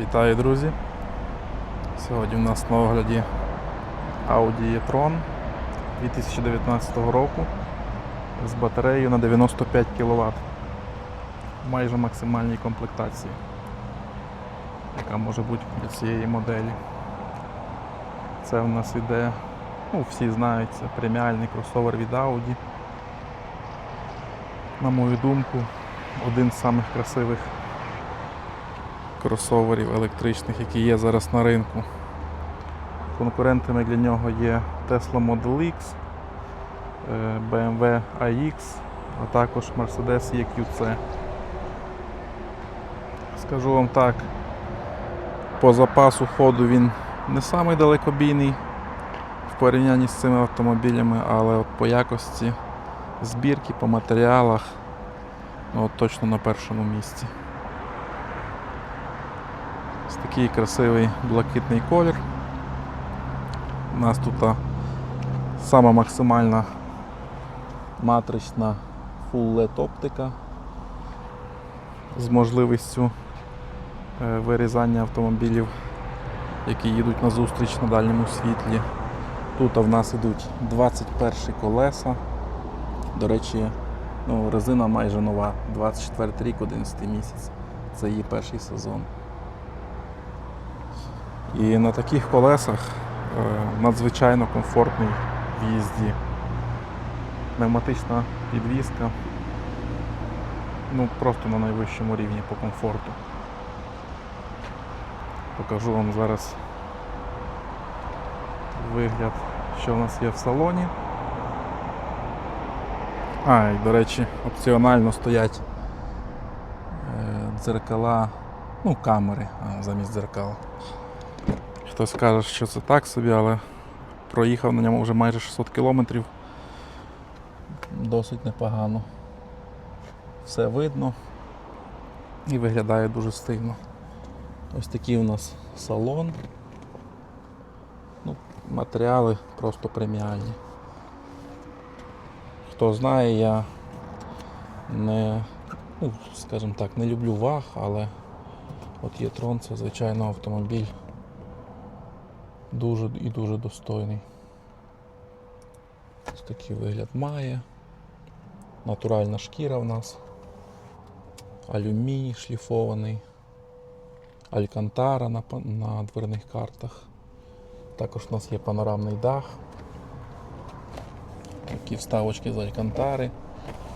Вітаю, друзі! Сьогодні у нас на огляді Audi e-tron 2019 року з батареєю на 95 кВт. Майже максимальній комплектації, яка може бути для цієї моделі. Це в нас іде, ну всі знають, це преміальний кросовер від Audi. На мою думку, один з самих красивих кросоверів електричних, які є зараз на ринку. Конкурентами для нього є Tesla Model X, е, BMW iX, а також Mercedes EQC. Скажу вам так, по запасу ходу він не самий далекобійний в порівнянні з цими автомобілями, але от по якості збірки, по матеріалах, ну, от точно на першому місці. Ось такий красивий блакитний колір. У нас тут сама максимальна матрична Full LED оптика з можливістю е, вирізання автомобілів, які їдуть на зустріч на дальньому світлі. Тут в нас ідуть 21 колеса. До речі, ну, резина майже нова, 24 рік, 11 місяць. Це її перший сезон. І на таких колесах е, надзвичайно комфортний в їзді. Пневматична підвізка. Ну, просто на найвищому рівні по комфорту. Покажу вам зараз вигляд, що в нас є в салоні. А, і до речі, опціонально стоять е, дзеркала, ну, камери замість дзеркал. Хтось каже, що це так собі, але проїхав на ньому вже майже 600 кілометрів. Досить непогано. Все видно і виглядає дуже стильно. Ось такий у нас салон. Ну, матеріали просто преміальні. Хто знає, я не, ну, скажімо так, не люблю ваг, але от є трон, це звичайно автомобіль дуже і дуже достойний. Ось такий вигляд має. Натуральна шкіра в нас. Алюміній шліфований. Алькантара на, на дверних картах. Також у нас є панорамний дах. Такі вставочки з алькантари.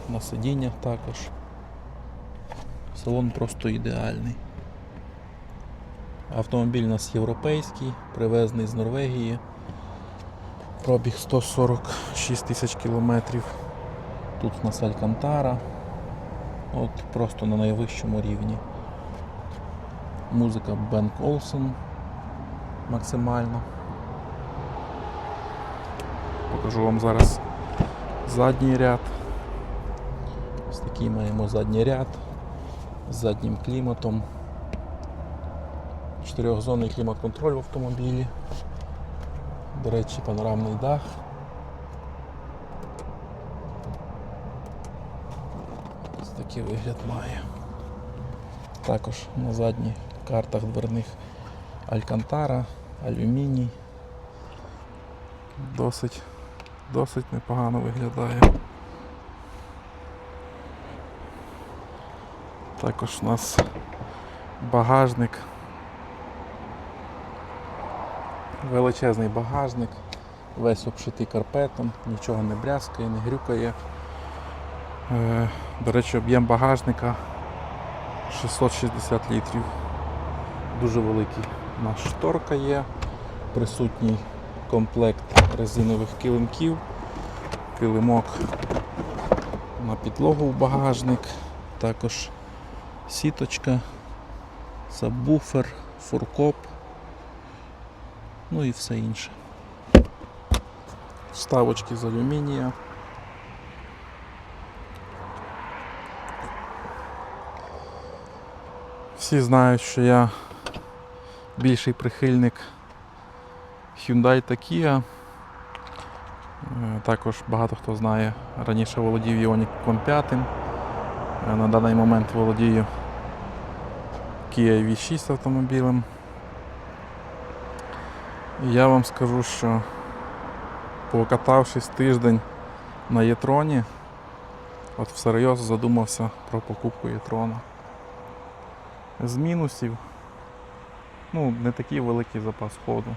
На сидіннях також. Салон просто ідеальний. Автомобіль у нас європейський, привезений з Норвегії. Пробіг 146 тисяч кілометрів. Тут у нас Алькантара. От просто на найвищому рівні. Музика Бенк Олсен максимально. Покажу вам зараз задній ряд. Ось такий маємо задній ряд з заднім кліматом. Чотирьохзонний клімат-контроль в автомобілі. До речі, панорамний дах. Ось такий вигляд має. Також на задніх картах дверних Алькантара, алюміній. Досить, досить непогано виглядає. Також у нас багажник. Величезний багажник, весь обшитий карпетом, нічого не брязкає, не грюкає. Е, До речі, об'єм багажника 660 літрів. Дуже великий. У нас шторка є, присутній комплект резинових килимків, килимок на підлогу в багажник, також сіточка, сабвуфер, фуркоп ну і все інше. Вставочки з алюмінія. Всі знають, що я більший прихильник Hyundai та Kia. Е, Також багато хто знає, раніше володів Ioniq 5. Е, На даний момент володію Kia V6 автомобілем. Я вам скажу, що покатавшись тиждень на Єтроні, от всерйоз задумався про покупку Єтрона. З мінусів, ну, не такий великий запас ходу,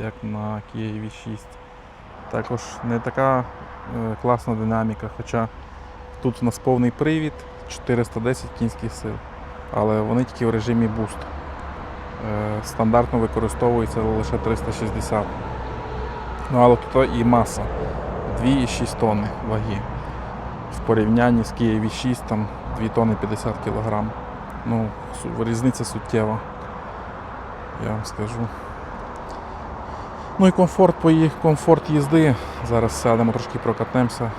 як на Kia V6. Також не така е, класна динаміка, хоча тут у нас повний привід 410 кінських сил, але вони тільки в режимі буст. Е, Стандартно використовується лише 360. Ну, але тут і маса 2,6 тонни ваги. В порівнянні з Kia V6 там 2 тонни 50 кг. Ну, різниця суттєва. Я вам скажу. Ну і комфорт комфорт їзди. Зараз сядемо трошки прокатнемося,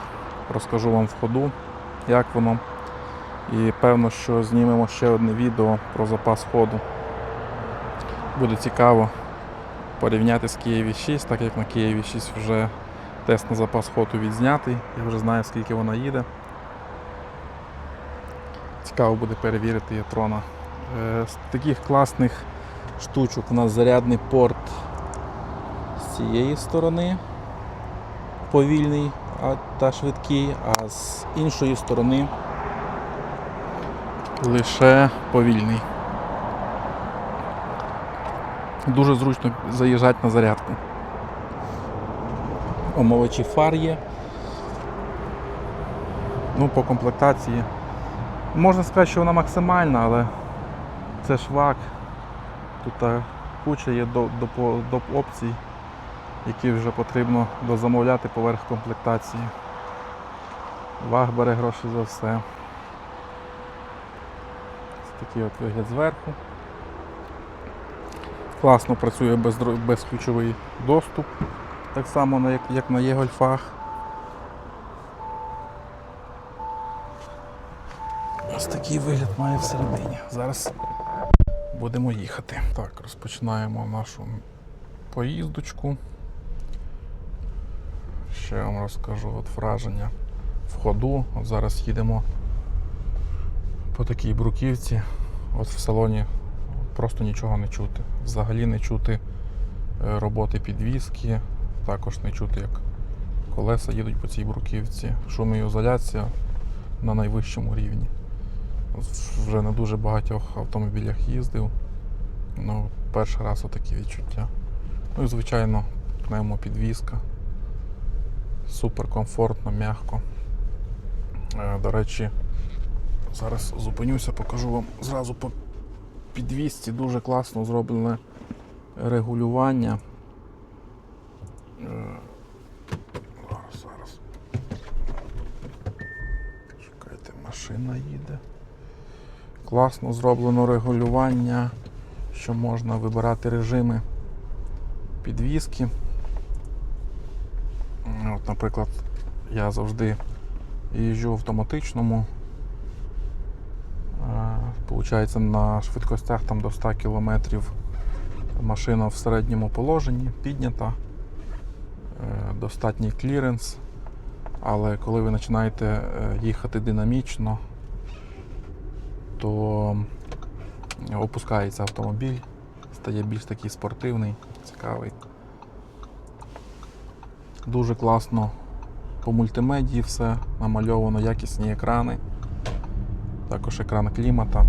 розкажу вам в ходу, як воно. І певно, що знімемо ще одне відео про запас ходу. Буде цікаво порівняти з Kia V6, так як на Kia V6 вже тест на запас ходу відзнятий. Я вже знаю, скільки вона їде. Цікаво буде перевірити Єтрона. Е, З таких класних штучок у нас зарядний порт з цієї сторони повільний та швидкий, а з іншої сторони лише повільний. Дуже зручно заїжджати на зарядку. Омивачі фар є. Ну, по комплектації. Можна сказати, що вона максимальна, але це ж ВАК. Тут куча є до, до, по- доп опцій, які вже потрібно дозамовляти поверх комплектації. ВАГ бере гроші за все. Ось такий от вигляд зверху. Класно працює бездро- безключовий доступ, так само як, як на Є-гольфах. Ось такий вигляд має всередині. Зараз будемо їхати. Так, розпочинаємо нашу поїздочку. Ще вам розкажу от враження в ходу. От зараз їдемо по такій бруківці. От в салоні просто нічого не чути. Взагалі не чути е, роботи підвіски, також не чути, як колеса їдуть по цій бруківці. Шумоізоляція на найвищому рівні. Вже на дуже багатьох автомобілях їздив. Ну, перший раз отакі відчуття. Ну і звичайно, пневмопідвізка. Супер комфортно, м'яко. Е, До речі, зараз зупинюся, покажу вам зразу по підвісці дуже класно зроблене регулювання. Е, Зараз, зараз. Чекайте, машина їде. Класно зроблено регулювання, що можна вибирати режими підвіски. От, наприклад, я завжди їжджу в автоматичному. Получається на швидкостях там до 100 км машина в середньому положенні, піднята, е, достатній кліренс. Але коли ви починаєте е, їхати динамічно, то опускається автомобіль, стає більш такий спортивний, цікавий. Дуже класно по мультимедії все намальовано, якісні екрани, також екран клімата.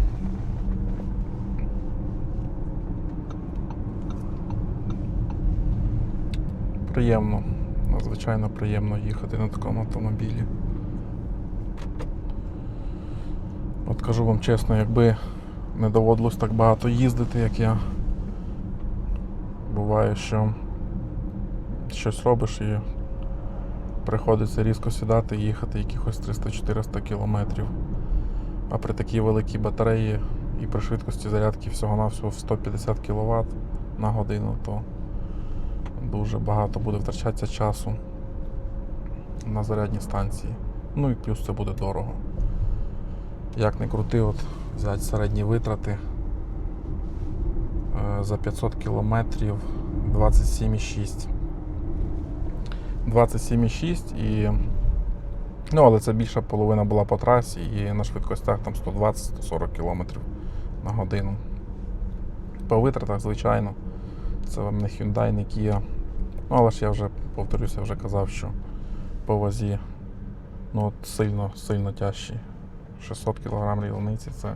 Приємно, надзвичайно приємно їхати на такому автомобілі. От кажу вам чесно, якби не доводилось так багато їздити, як я. Буває, що щось робиш і приходиться різко сідати і їхати якихось 300-400 кілометрів. А при такій великій батареї і при швидкості зарядки всього-навсього в 150 кВт на годину, то дуже багато буде втрачатися часу на зарядній станції. Ну і плюс це буде дорого. Як не крути, от взяти середні витрати е, за 500 кілометрів 27,6. 27,6 і. Ну, але це більша половина була по трасі і на швидкостях там 120-140 км на годину. По витратах, звичайно. Це вам не Hyundai, не Kia. Ну, але ж я вже повторюся, вже казав, що по вазі ну, от сильно, сильно тяжчі. 600 кг різниці це,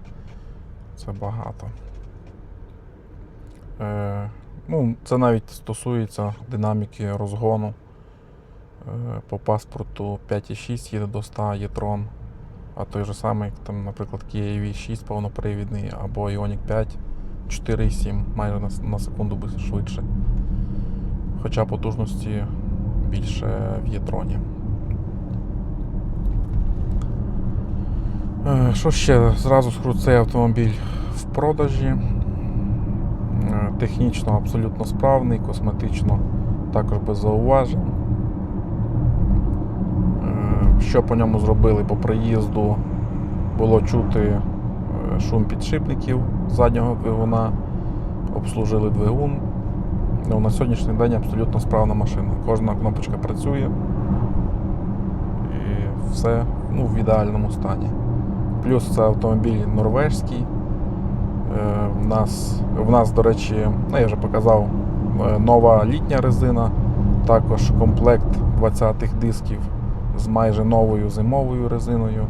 це багато. Е, ну, це навіть стосується динаміки розгону. Е, по паспорту 5,6 їде до 100 Єтрон, а той же самий, там, наприклад, Kia EV6 повнопривідний або Ioniq 5 4,7 майже на, на секунду швидше. Хоча потужності більше в Єтроні. Е, Що ще? Зразу скажу, цей автомобіль в продажі. Е, Технічно абсолютно справний, косметично також без зауважень. Що по ньому зробили по приїзду? Було чути е, шум підшипників заднього двигуна, обслужили двигун. Ну, на сьогоднішній день абсолютно справна машина. Кожна кнопочка працює і все ну, в ідеальному стані. Плюс це автомобіль норвежський. Е, В нас, в нас, до речі, ну, я вже показав е, нова літня резина, також комплект 20-х дисків з майже новою зимовою резиною.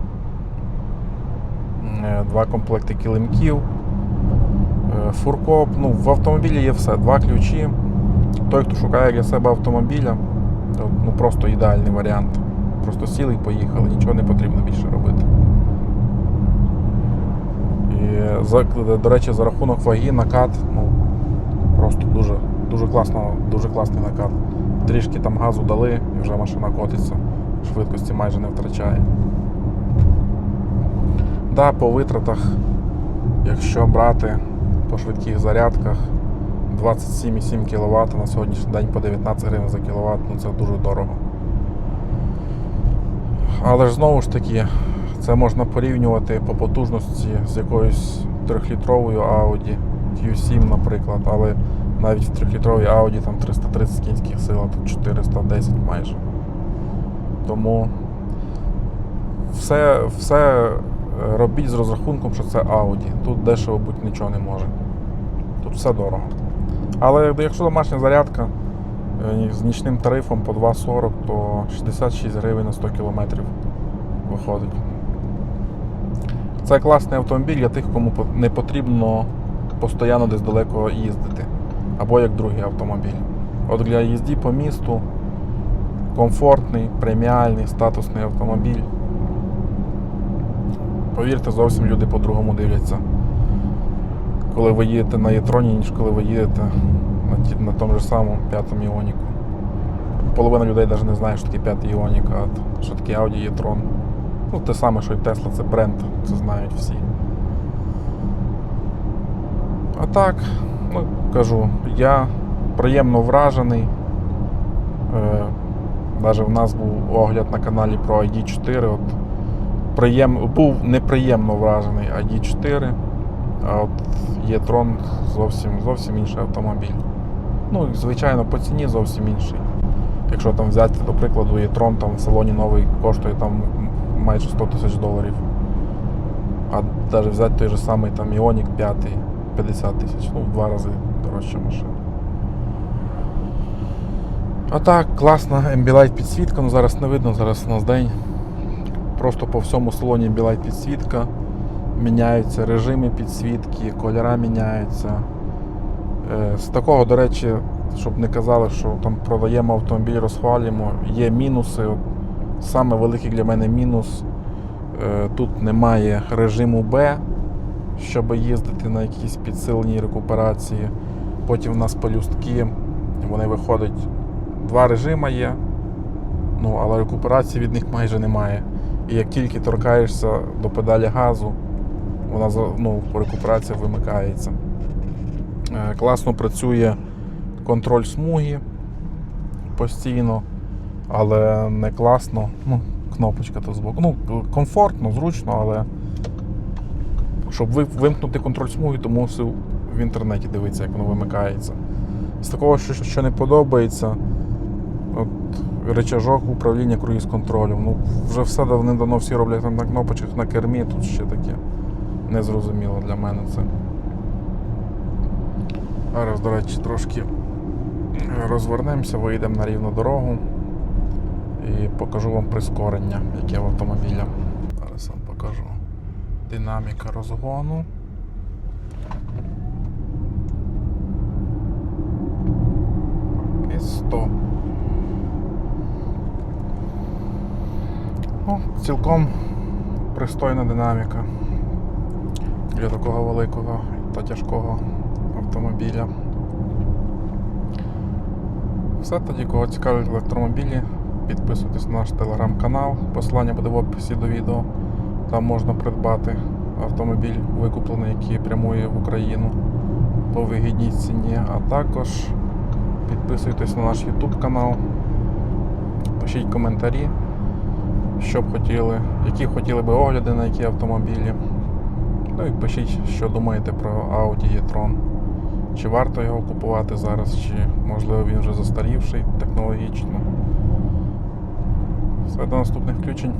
Е, Два комплекти килимків. Е, Фуркоп. Ну, в автомобілі є все. Два ключі. Той, хто шукає для себе автомобіля, то, ну просто ідеальний варіант. Просто сіли і поїхали, нічого не потрібно більше робити. І, до речі, за рахунок ваги накат, ну, просто дуже, дуже, класно, дуже класний накат. Трішки там газу дали і вже машина котиться, швидкості майже не втрачає. Да, по витратах, якщо брати по швидких зарядках, 27,7 кВт на сьогоднішній день по 19 гривень за кВт, ну це дуже дорого. Але ж знову ж таки, це можна порівнювати по потужності з якоюсь 3-літровою Audi Q7, наприклад, але навіть в 3-літровій Audi там 330 кінських сил, а тут 410 майже. Тому все, все е, робіть з розрахунком, що це Audi. Тут дешево бути нічого не може. Тут все дорого. Але якщо домашня зарядка е, з нічним тарифом по 2,40, то 66 гривень на 100 км виходить. Це класний автомобіль для тих, кому не потрібно постійно десь далеко їздити. Або як другий автомобіль. От для їзді по місту комфортний, преміальний, статусний автомобіль. Повірте, зовсім люди по-другому дивляться. Коли ви їдете на Єтроні, ніж коли ви їдете на, на тому ж самому п'ятому Іоніку. Половина людей навіть не знає, що таке п'ятий Іонік, а що таке Audi e-tron. Ну, те саме, що і Tesla, це бренд, це знають всі. А так, ну, кажу, я приємно вражений. Навіть в нас був огляд на каналі про ID4. От приєм... Був неприємно вражений ID4, а от e-tron зовсім, зовсім інший автомобіль. Ну, звичайно, по ціні зовсім інший. Якщо там взяти, до прикладу, e-tron там в салоні новий коштує там майже 100 тисяч доларів. А навіть взяти той же самий там Ioniq 5 50 тисяч, ну в два рази дорожча машина. А так, класна Ambilight підсвітка, ну зараз не видно, зараз у нас день. Просто по всьому салоні Ambilight підсвітка. Міняються режими підсвітки, кольора міняються. Е, З такого, до речі, щоб не казали, що там продаємо автомобіль, розхвалюємо, є мінуси. От Саме великий для мене мінус. е, Тут немає режиму Б, щоб їздити на якісь підсиленій рекуперації. Потім в нас полюстки, вони виходять. Два режими є, ну, але рекуперації від них майже немає. І як тільки торкаєшся до педалі газу, вона ну, рекуперація вимикається. Е, Класно працює контроль смуги постійно, але не класно. Ну, кнопочка то збоку. Ну, комфортно, зручно, але щоб вимкнути контроль смуги, то мусив в інтернеті дивитися, як воно вимикається. З такого, що не подобається, от, речажок управління круїз-контролем. Ну, вже все давним-давно всі роблять там на кнопочках на кермі, тут ще таке незрозуміло для мене це. Зараз, до речі, трошки розвернемося, вийдемо на рівну дорогу і покажу вам прискорення, яке в автомобіля. Зараз вам покажу. Динаміка розгону. І 100. Ну, цілком пристойна динаміка для такого великого та тяжкого автомобіля. Все тоді, кого цікавлять електромобілі, підписуйтесь на наш телеграм-канал. Посилання буде в описі до відео. Там можна придбати автомобіль, викуплений, який прямує в Україну по вигідній ціні. А також підписуйтесь на наш YouTube канал, пишіть коментарі, що б хотіли, які хотіли би огляди на які автомобілі. Ну і пишіть, що думаєте про Audi e-tron. Чи варто його купувати зараз, чи можливо він вже застарівший технологічно. Все до наступних включень.